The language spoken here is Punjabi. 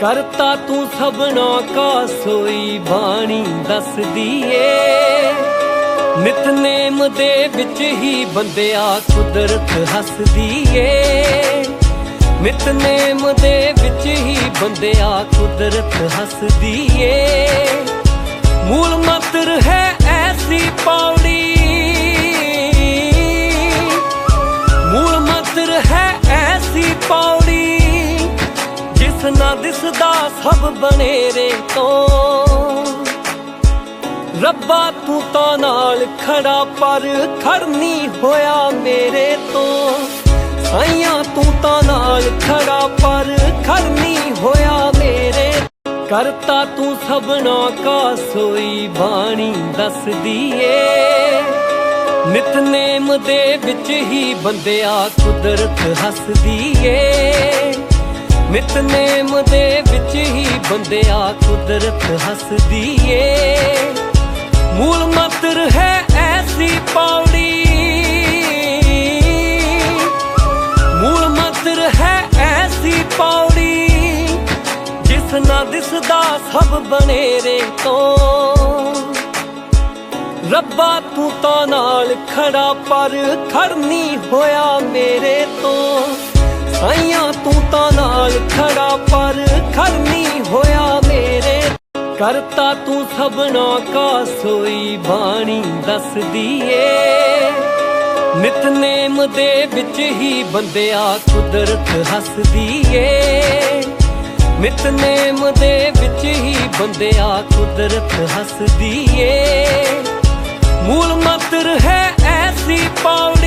ਕਰਤਾ ਤੂੰ ਸਭਨਾ ਕਾ ਸੋਈ ਬਾਣੀ ਦੱਸਦੀ ਏ ਨਿਤਨੇਮ ਦੇ ਵਿੱਚ ਹੀ ਬੰਦਿਆ ਕੁਦਰਤ ਹੱਸਦੀ ਏ ਨਿਤਨੇਮ ਦੇ ਵਿੱਚ ਹੀ ਬੰਦਿਆ ਕੁਦਰਤ ਹੱਸਦੀ ਏ ਮੂਲ ਮੰਤਰ ਹੈ ਐਸੀ ਪੌੜੀ। ਮੂਲ ਮੰਤਰ ਹੈ ਐਸੀ ਪੌੜੀ। ਜਿਸ ਨਾ ਦਿਸਦਾ, ਸਭ ਬਨੇਰੇ ਤੋਂ। ਰੱਬਾ, ਤੂੰ ਤਾਂ ਨਾਲ ਖੜਾ, ਪਰ ਖੜਨੀ ਹੋਇਆ ਮੇਰੇ ਤੋਂ। ਸਾਈਆਂ, ਤੂੰ ਤਾਂ ਨਾਲ ਖੜਾ, ਪਰ ਖੜਨੀ ਹੋਇਆ ਮੇਰੇ ਕਰਤਾ ਤੂੰ ਸਭਨਾ ਕਾ ਸੋਈ ਬਾਣੀ ਦੱਸਦੀ ਏ ਨਿਤਨੇਮ ਦੇ ਵਿੱਚ ਹੀ ਬੰਦਿਆ ਕੁਦਰਤ ਹੱਸਦੀ ਏ ਨਿਤਨੇਮ ਦੇ ਵਿੱਚ ਹੀ ਬੰਦਿਆ ਕੁਦਰਤ ਹੱਸਦੀ ਏ। ਮੂਲ ਮੰਤਰ ਹੈ ਐਸੀ ਪੌੜੀ। ਮੂਲ ਮੰਤਰ ਹੈ ਐਸੀ ਪੌੜੀ, ਜਿਸ ਨਾ ਦਿਸਦਾ ਸਭ ਬਨੇਰੇ ਤੋਂ। ਰੱਬਾ ਤੂੰ ਤਾਂ ਨਾਲ ਖੜਾ ਪਰ ਖੜਨੀ ਹੋਇਆ ਮੇਰੇ ਤੋਂ। ਪਰ ਖੜਨੀ ਹੋਇਆ ਮੇਰੇ। ਕਰਤਾ ਤੂੰ ਸਭਨਾ ਕਾ ਸੋਈ ਬਾਣੀ ਦੱਸਦੀ ਏ ਨਿਤਨੇਮ ਦੇ ਵਿੱਚ ਹੀ ਬੰਦਿਆ ਕੁਦਰਤ ਹੱਸਦੀ ਏ ਨਿਤਨੇਮ ਦੇ ਵਿੱਚ ਹੀ ਬੰਦਿਆ ਕੁਦਰਤ ਹੱਸਦੀ ਏ ਮੂਲ ਮੰਤਰ ਹੈ ਐਸੀ ਪੌੜੀ